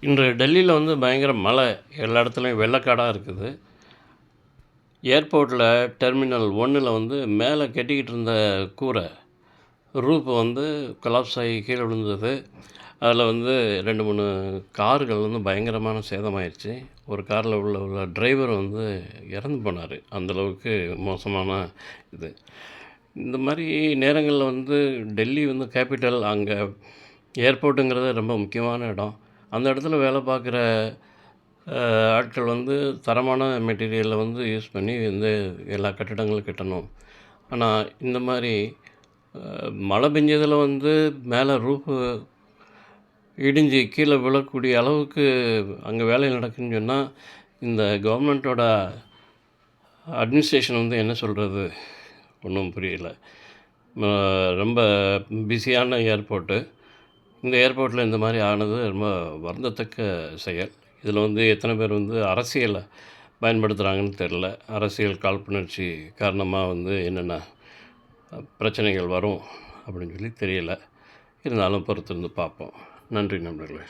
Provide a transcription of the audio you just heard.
இன்று டெல்லியில் வந்து பயங்கர மழை. எல்லா இடத்துலையும் வெள்ளக்காடாக இருக்குது. ஏர்போர்ட்டில் டெர்மினல் ஒன்றில் வந்து மேலே கட்டிக்கிட்டு இருந்த கூரை ரூப் வந்து கொலாப்ஸ் ஆகி கீழே விழுந்தது. அதில் வந்து ரெண்டு மூணு கார்கள் வந்து பயங்கரமான சேதமாயிருச்சு. ஒரு காரில் உள்ள உள்ள டிரைவர் வந்து இறந்து போனார். அந்தளவுக்கு மோசமான இது. இந்த மாதிரி நேரங்களில் வந்து டெல்லி வந்து கேபிட்டல் அங்கே ஏர்போர்ட்டுங்கிறது ரொம்ப முக்கியமான இடம். அந்த இடத்துல வேலை பார்க்குற ஆட்கள் வந்து தரமான மெட்டீரியலை வந்து யூஸ் பண்ணி வந்து எல்லா கட்டிடங்களும் கட்டணும். ஆனால் இந்த மாதிரி மழை பெஞ்சதில் வந்து மேலே ரூஃபு இடிஞ்சு கீழே விழக்கூடிய அளவுக்கு அங்கே வேலை நடக்குதுன்னு சொன்னால் இந்த கவர்மெண்ட்டோட அட்மினிஸ்ட்ரேஷன் வந்து என்ன சொல்கிறது ஒன்றும் புரியல. ரொம்ப பிஸியான ஏர்போர்ட்டு இந்த ஏர்போர்ட்டில் இந்த மாதிரி ஆனது ரொம்ப வருந்தத்தக்க செயல். இதில் வந்து எத்தனை பேர் வந்து அரசியலை பயன்படுத்துகிறாங்கன்னு தெரில அரசியல் காழ்ப்புணர்ச்சி காரணமாக வந்து என்னென்ன பிரச்சனைகள் வரும் அப்படின்னு சொல்லி தெரியல. இருந்தாலும் பொறுத்திருந்து பார்ப்போம். நன்றி நண்பர்களே.